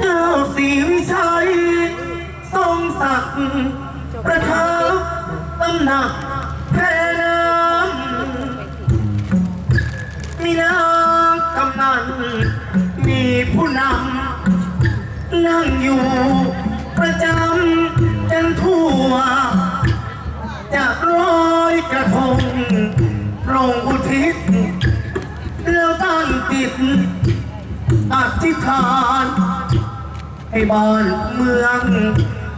เจ้าสีวิชัย ทรงศักดิ์ประทับตำหนักแพร่น้ำมีนางกำนัน มีผู้นำนั่งอยู่ ธิษฐาน ให้บ้านเมือง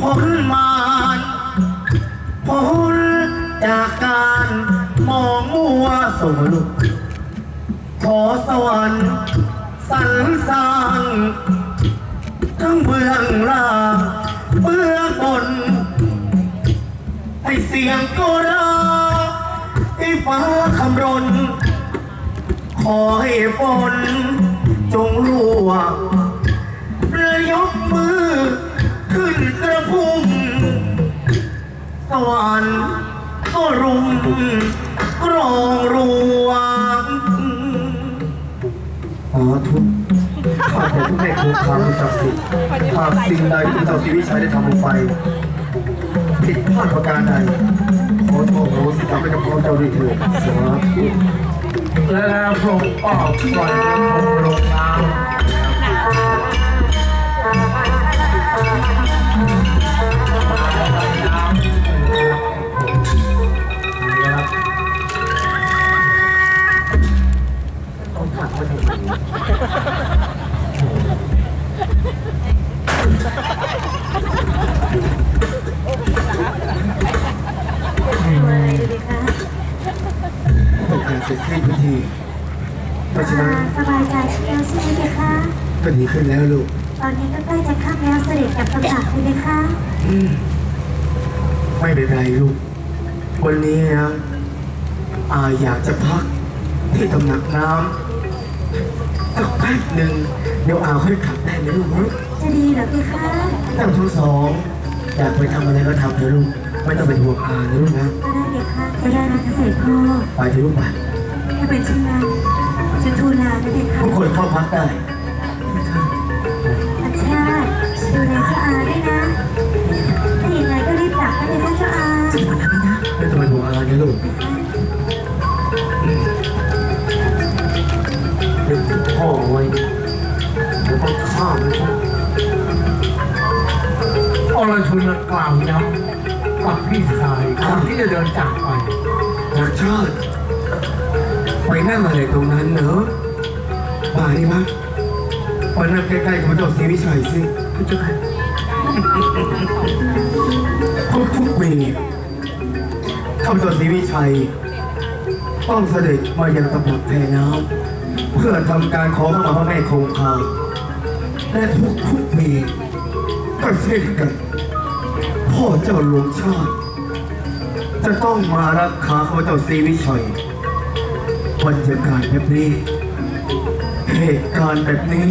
พ้นมารพ้นจากการมองมัวสลุกขอสวรรค์สรรสร้าง ทั้งเบื้องล่างเบื้องบน ให้เสียงโกราให้ฟ้าคำรน ขอให้ฝน จงรั่วและยกมือ ขึ้นกระพุ่มสวรรค์ก็รุมกรองรวงสาธุข้าแต่ผู้ไม่ถูกทางศักดิ์สิทธิ์หากสิ่งใดที่เจ้าชีวิตชายได้ทำลงไปผิดพลาดประการใดขอโทษโหสิกรรมให้กับพ่อเจ้าด้วยเถิดสาธุ และแล้วพระองค์ก็ปล่อยกระทงลงน้ำ ก็ดีขึ้นแล้วลูก ตอนนี้ก็ใกล้จะข้ามแล้วเสด็จกับกำจัดเลยนะคะไม่เป็นไรลูก วันนี้นะอาอยากจะพักที่ตำหนักน้ำสักแป๊บหนึ่งเดี๋ยวอาค่อยกลับได้ไหมลูกนะจะดีเหรอพี่คะเจ้าทั้งสอง อยากไปทำอะไรก็ทำเถอะลูก ไม่ต้องเป็นห่วงอานะลูกนะ ก็ได้เด็กคะก็ได้นะเสด็จพ่อไปเถอะลูกไปถ้าเป็นเช่นนั้นฉันทูลลานะเด็กคะทุกคนเข้าพักได้ อรชุนกล่าวย้ำกับพี่ชายก่อนที่จะเดินจากไปนักชาติไปนั่งอะไรตรงนั้นเนอะมาดิมะมานั่งใกล้ๆกับพระเจ้าศรีวิชัยสิพระเจ้าค่ะทุกๆปีข้าพเจ้าศรีวิชัย ต้องเสด็จมายังตำหนักแทนน้ำเพื่อทำการขอขมาพระแม่คงคาและทุกๆปีก็เช่นกัน พ่อเจ้าหลวงชาติ จะต้องมารักขาข้าพเจ้าศรีวิชัยบรรยากาศแบบนี้ เหตุการณ์แบบนี้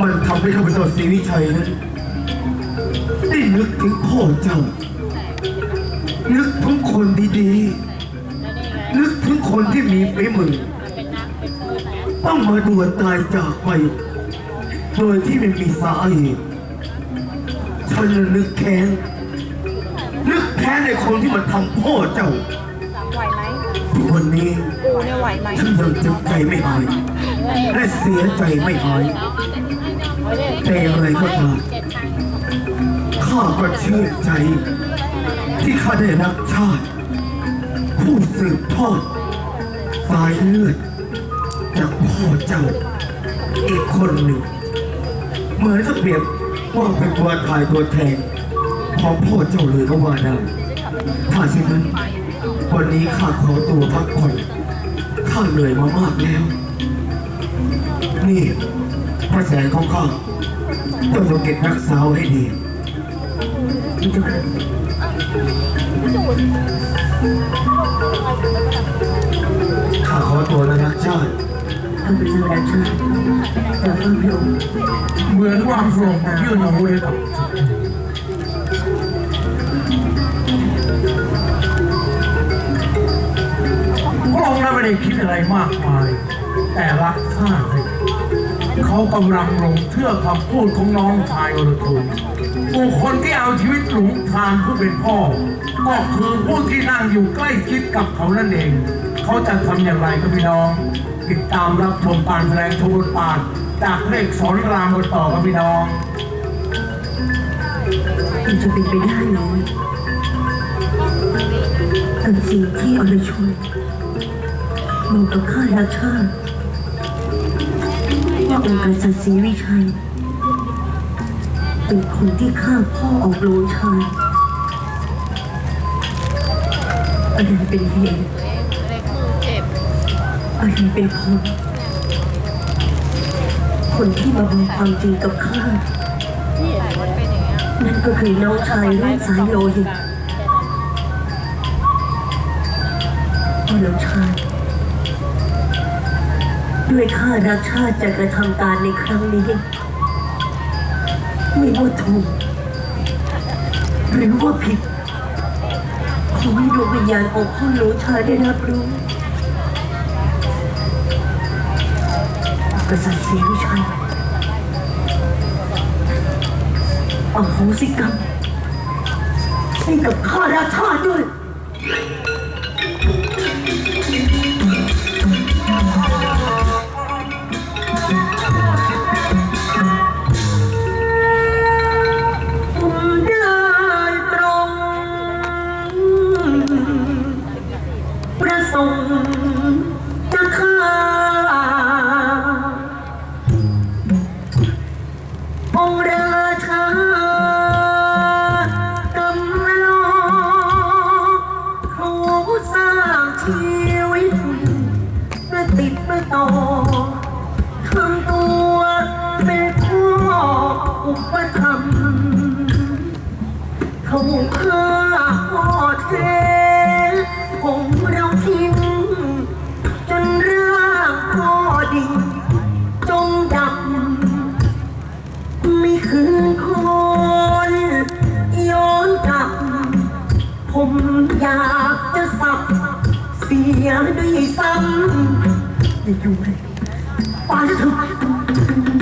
มันทำให้ข้าพเจ้าศรีวิชัยนั้นได้นึกถึงพ่อเจ้า นึกถึงคนดีๆ นึกถึงคนที่มีฝีมือต้องมาด่วนตายจากไป โดยที่ไม่มีสาเหตุ ฉันน่ะนึกแค้นนึกแค้นในคนที่มันทำพ่อเจ้าไหวไหมทุกวันนี้กูเนี่ยไหวไหมฉันยังเจ็บใจไม่หายและเสียใจไม่หายแต่อย่างไรก็ตามข้าก็เชื่อใจ ที่ข้าได้รักชาติ ผู้สืบทอดสายเลือดจากพ่อเจ้าอีกคนหนึ่งเหมือนจะเปรียบ ว่าเป็นตัวถ่ายตัวแทนของพ่อเจ้าเลยก็ว่าได้ถ้าเช่นนั้นวันนี้ข้าขอตัวพักผ่อนข้าเหนื่อยมามากแล้ว นี่พระแสงของข้าเจ้าต้องเก็บรักษาวให้ดีข้าขอตัวนะรักชาติ ข้าพเจ้ารักชาเดี๋ยวฟังพระองค์เหมือนวางพระองค์ยื่นอาวุธให้กับพระองค์นั้นไม่ได้คิดอะไรมากมาย แต่รักข้าสิเขากำลังหลงเชื่อคำพูดของน้องชายอรทุนบุคคลที่เอาชีวิตหลงทางผู้เป็นพ่อ ก็คือผู้ที่นั่งอยู่ใกล้ชิดกับเขานั่นเอง เขาจะทำอย่างไรก็พี่น้อง ติดตามรับชมการแสดงโชว์บทบาทจากเลขสอนรามกันต่อครับพี่น้องมันจะเป็นไปได้เหรอกับสิ่งที่อรชนบอกกับข้าราชาว่าองค์กษัตริย์ศรีวิชัยเป็นคนที่ฆ่าพ่อออกโรงชายอะไรเป็นเหตุ อะไรเป็นผลคนที่มาบอกความจริงกับข้า นั่นก็คือน้องชายรุ่นสายโลหิตพ่อน้องชาย ด้วยข้ารักชาติจะกระทำการในครั้งนี้ ไม่ว่าถูกหรือว่าผิดขอให้ดวงวิญญาณของพ่อน้องชายได้รับรู้ กษัตริย์ศรีวิชัยอโหสิกรรมให้กับข้าราชาด้วย เขาฆ่าพ่อแท้ของเราทิ้ง จนร่างพ่อดิ่งจมดำไม่คืนคนย้อนกลับ ผมอยากจะสับ เสียด้วยซ้ำอย่าอยู่เลยไปเถอะ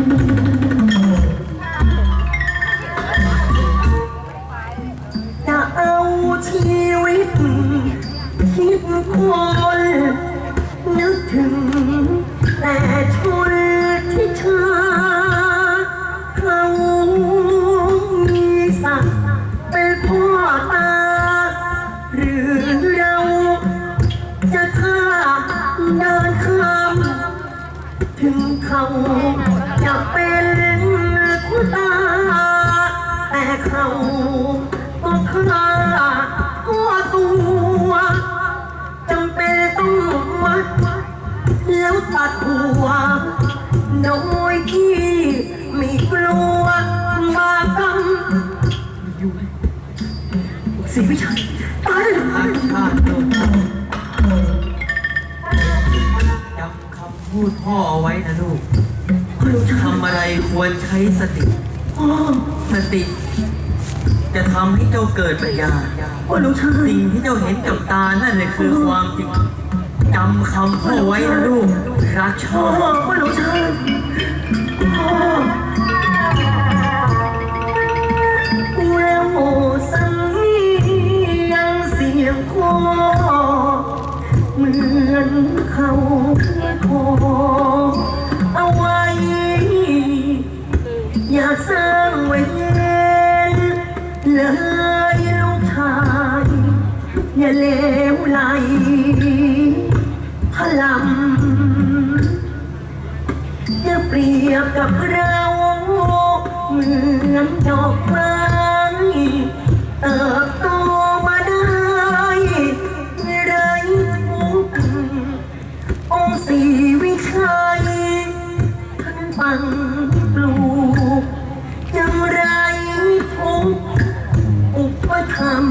คนนึกถึง แต่ชนที่เธอเขามีศักดิ์เป็นพ่อตา หรือเราจะฆ่าเดินข้ามถึงเขาจะเป็นผู้ตา แต่เขา สีวิชัยตายเลยรักชาติลูกจำคำพูดพ่อเอาไว้นะลูกพ่อหลวงชายทำอะไรควรใช้สติ พ่อสติ จะทำให้เจ้าเกิดปัญญา พ่อหลวงชายสิ่งที่เจ้าเห็นกับตานั่นแหละคือความจริงจำคำพ่อไว้นะลูกรักชพ่ออบ พ่อหลวงชายพ่อ อนเขาขอเอาไว้ อยากสร้างไว้เย็นเลยลูกชายอย่าเลวไหลพลัมจะเปรียบกับเราเหมือนดอกไม้เติบโต ท่านปลูกจำไรทุกอุปธรรม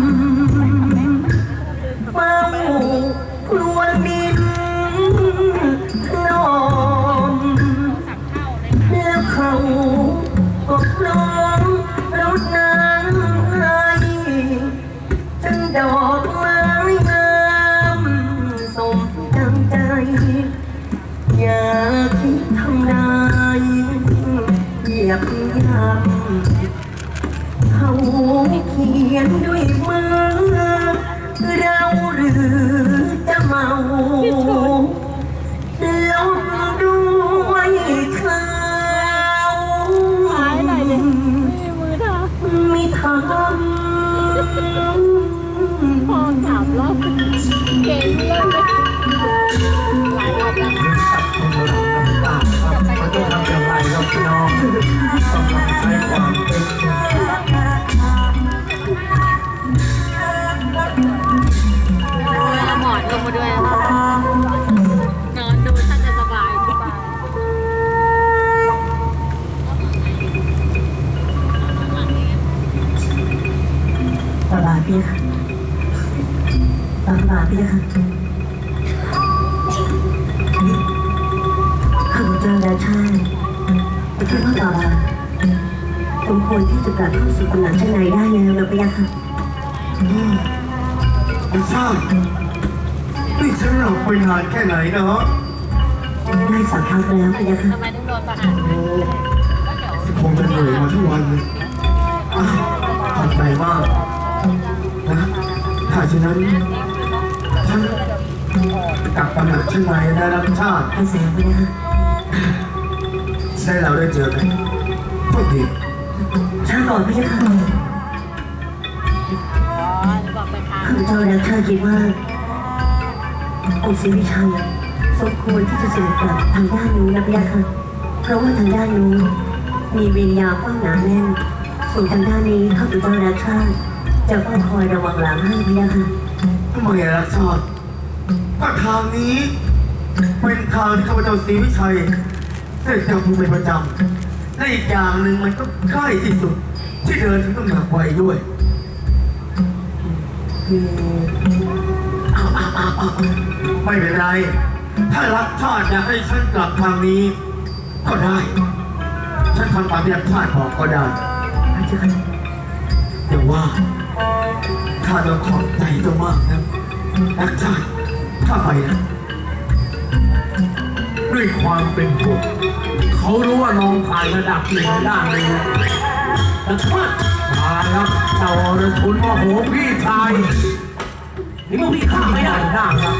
ลงมาด้วยนอนดูท่านจะสบายสบายบาบาพี่ค่ะบาบาพี่ค่ะข้าพเจ้าและชาติแต่คิดว่าบาบาสมควรที่จะกลับเข้าสู่ตำหนักชั้นในได้แล้วนะพี่ค่ะไม่ทราบ นี่ฉันหลบไปนานแค่ไหนเนาะได้สักพักแล้วพี่ค่ะทำไมต้องโดนประหารคงจะเหนื่อยมาทั้งวันเลยอ้าวขอบใจมากนะถ้าฉะนั้นฉันกลับตำหนักชั้นในได้รับชาติให้แสงพี่ค่ะได้เราได้เจอกันโชคดีชาก่อนพี่ค่ะบอกไปทางข้าพเจ้าและชาคิดว่า องค์ศรีวิชัยสมควรที่จะเสด็จกลับทางด้านนู้นนะพี่ค่ะ เพราะว่าทางด้านนู้นมีเวรยามเฝ้าหนาแน่น ส่วนทางด้านนี้ข้าพเจ้าและชาจะเฝ้าคอยระวังหลังให้พี่ค่ะ ทำไมรักชาติก็ทางนี้ เป็นทางที่ข้าพเจ้าศรีวิชัยได้จำเป็นประจำและอีกอย่างหนึ่งมันก็ใกล้ที่สุด ที่เดินถึงตำหนักไวด้วย คือ ไม่เป็นไร ถ้ารักชาติอยากให้ฉันกลับทางนี้ ก็ได้ ฉันทำตามที่รักชาติบอกก็ได้พระเจ้าค่ะอย่าว่าข้าต้องขอบใจเจ้ามากนะรักชาติข้าไปนะด้วยความเป็นห่วงเขารู้ว่าน้องถ่ายระดับหนึ่งด้านหนึ่งแต่ทอดมาครับเจ้าอรชุนว่าโหพี่ชาย นี่มึงพี่ข้าไม่ได้หน้าครับ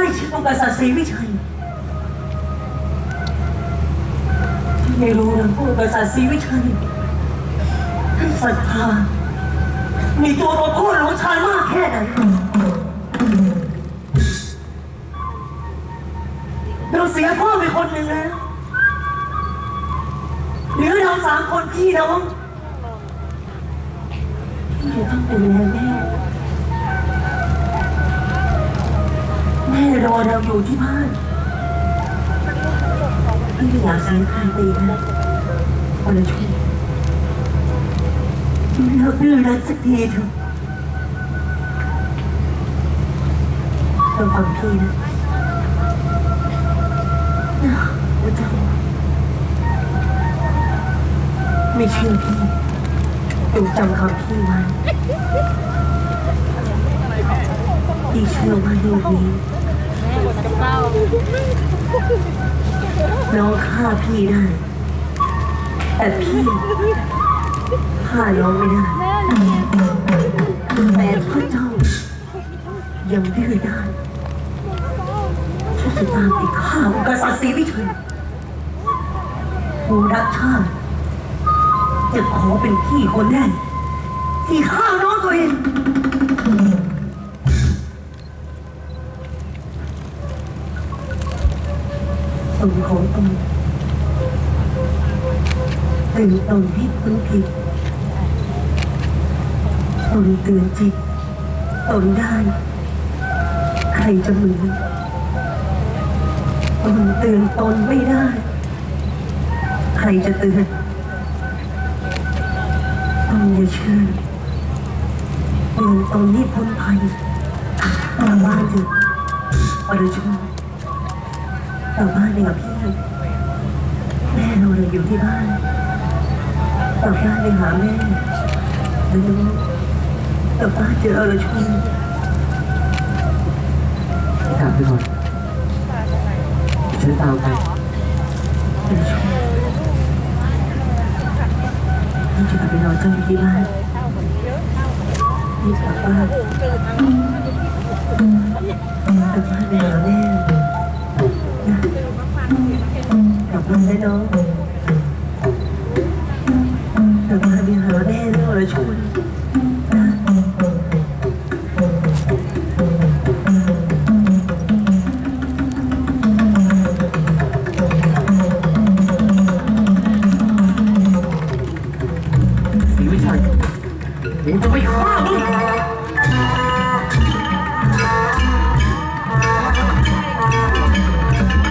ด้อยู่ใกล้ชิดกับกษัตริย์ศรีวิชัยที่ไม่รู้นะว่ากษัตริย์ศรีวิชัยท่านศรัทธามีตัวตนพ่อหลวงชายมากแค่ไหนเราเสียพ่อไปคนหนึ่งแล้วหลือเราสามคนพี่น้องที่จะต้องดูแลแม่ ม่รอเราอยู่ที่บ้านพี่ไม่อยากเสียใครไปนะวันละช่วยเลิกดื้อรั้นสักทีเถอะต้อฟังพี่นะนะว่าเจ้าไม่เชื่อพี่จงจำคำพี่ไว้พี่เชื่อว่าลูกนี้ น้องฆ่าพี่ได้ แต่พี่ฆ่าน้องไม่ได้ แต่ถ้าเจ้ายังดื้อด้านฉันจะตามไปฆ่าองค์กษัตริย์ศรีวิชัยผู้รักชาติจะขอเป็นพี่คนแรกที่ฆ่าน้องตัวเอง ตนของตนตื่นตนให้พ้นผิดตนเตือนจิตตนได้ ใครจะเหมือนตนเตือนตนไม่ได้ ใครจะเตือนตนอย่าเชื่อเตือนตนให้พ้นภัยกลับบ้านเถอะอรชุน กลับบ้านเลยกับพี่แม่เราเลยอยู่ที่บ้านกลับบ้านไปหาแม่ไม่ต้องกลับบ้านเจอเราช่วยกลับไปก่อนฉันตามไปเราจะกลับไปนอนกันที่บ้านนี่กลับบ้านกลับบ้านไปหาแม่ นได้น้อง